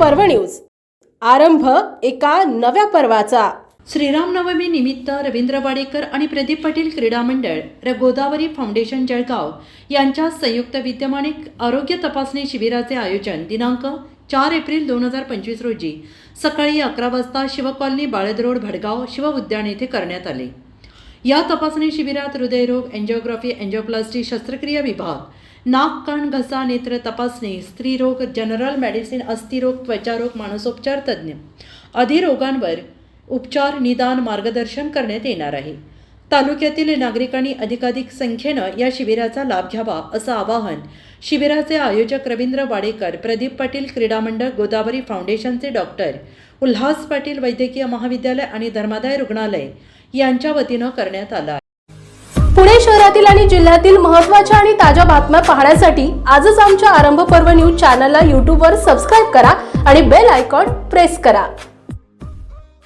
पर्व न्यूज. आरंभ एका नव्या पर्वाचा. श्रीरामनवमी निमित्त रवींद्र वाडेकर आणि प्रदीप पाटील क्रीडा मंडळ र गोदावरी फाउंडेशन जळगाव यांच्या संयुक्त विद्यमाने आरोग्य तपासणी शिबिराचे आयोजन दिनांक चार एप्रिल दोन हजार पंचवीस रोजी सकाळी अकरा वाजता शिवकॉलनी बाळद रोड भडगाव शिव उद्यान येथे करण्यात आले. या तपासणी शिबिरात हृदयरोग एन्जिओग्राफी एन्जिओप्लास्टी शस्त्रक्रिया विभाग नाक कान घसा नेत्र तपासणी स्त्रीरोग जनरल मेडिसिन अस्थिरोग त्वचारोग मानसोपचार तज्ज्ञ. अधिरोगांवर उपचार निदान मार्गदर्शन करण्यात येणार आहे. तालुक्यातील नागरिकांनी अधिकाधिक संख्येनं या शिबिराचा लाभ घ्यावा असं आवाहन शिबिराचे आयोजक रवींद्र वाडेकर प्रदीप पाटील क्रीडा मंडळ गोदावरी फाउंडेशनचे डॉक्टर उल्हास पाटील वैद्यकीय महाविद्यालय आणि धर्मादाय रुग्णालय यांच्या वतीनं करण्यात आलं पुणे शहरातील आणि जिल्ह्यातील महत्त्वाच्या आणि ताज्या बातम्या पाहण्यासाठी आजच आमच्या आरंभ पर्व न्यूज चॅनलला यूट्यूबवर सबस्क्राईब करा आणि बेल आयकॉन प्रेस करा.